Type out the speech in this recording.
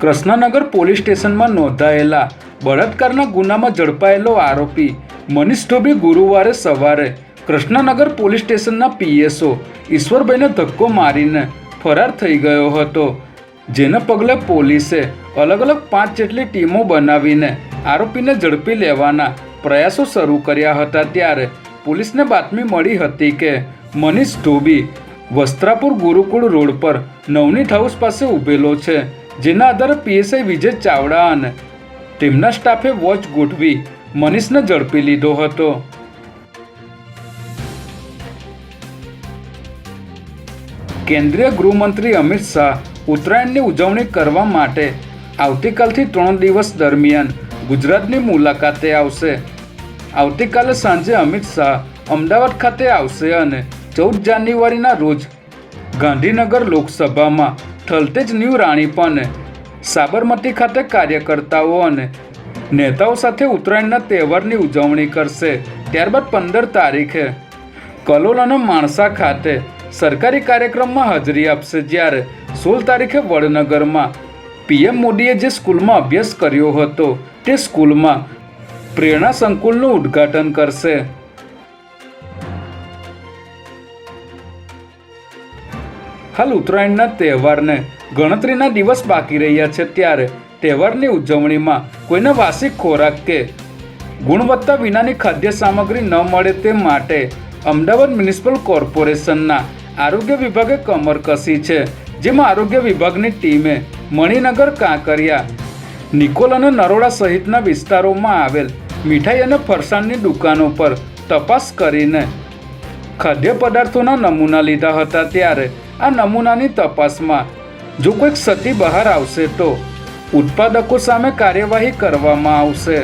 Krishnanagar police સ્ટેશનમાં નોંધાયેલા બળાત્કારના ગુનામાં ઝડપાયેલો આરોપી મનીષ ઢોબી ગુરુવારે સવારે કૃષ્ણનગર પોલીસ સ્ટેશનના પીએસઓ ઈશ્વરભાઈને ધક્કો મારીને ફરાર થઈ ગયો હતો. જેને પગલે પોલીસે અલગ અલગ પાંચ જેટલી ટીમો બનાવીને આરોપીને ઝડપી લેવાના પ્રયાસો શરૂ કર્યા હતા. ત્યારે પોલીસને બાતમી મળી હતી કે મનીષ ધોબી વસ્ત્રાપુર ગુરુકુળ રોડ પર નવનીત હાઉસ પાસે ઊભેલો છે. જેના આધારે પીએસઆઈ વિજય ચાવડા અને તેમના સ્ટાફે વોચ ગોઠવી મનીષને ઝડપી લીધો હતો. કેન્દ્રીય ગૃહમંત્રી અમિત શાહ ઉત્તરાયણની ઉજવણી કરવા માટે આવતીકાલથી ત્રણ દિવસ દરમિયાન ગુજરાતની મુલાકાતે આવશે. આવતીકાલે સાંજે અમિત શાહ અમદાવાદ ખાતે આવશે અને ચૌદ જાન્યુઆરીના રોજ ગાંધીનગર લોકસભામાં થલતેજ ન્યૂ રાણીપને સાબરમતી ખાતે કાર્યકર્તાઓ અને નેતાઓ સાથે ઉત્તરાયણના તહેવારની ઉજવણી કરશે. ત્યારબાદ પંદર તારીખે કલોલ અને માણસા ખાતે સરકારી કાર્યક્રમમાં હાજરી આપશે. જ્યારે સોળ તારીખે વડનગરમાં પીએમ મોદીએ જે સ્કૂલમાં અભ્યાસ કર્યો હતો, તે સ્કૂલમાં પ્રેરણા સંકુલનું ઉદ્ઘાટન કરશે. હાલ ઉત્તરાયણના તહેવારને ગણતરીના દિવસ બાકી રહ્યા છે ત્યારે તહેવારની ઉજવણીમાં કોઈને વાસી ખોરાક કે ગુણવત્તા વિનાની ખાદ્ય સામગ્રી ન મળે તે માટે અમદાવાદ મ્યુનિસિપલ કોર્પોરેશનના આરોગ્ય વિભાગે કમર કસી છે, જેમાં આરોગ્ય વિભાગની ટીમે મણિનગર, કાંકરિયા, નિકોલ અને નરોડા સહિતના વિસ્તારોમાં આવેલ મીઠાઈ અને ફરસાણની દુકાનો પર તપાસ કરીને ખાદ્ય પદાર્થોના નમૂના લીધા હતા ત્યારે આ નમૂનાની તપાસમાં જો કોઈક સતી બહાર આવશે તો ઉત્પાદકો સામે કાર્યવાહી કરવામાં આવશે.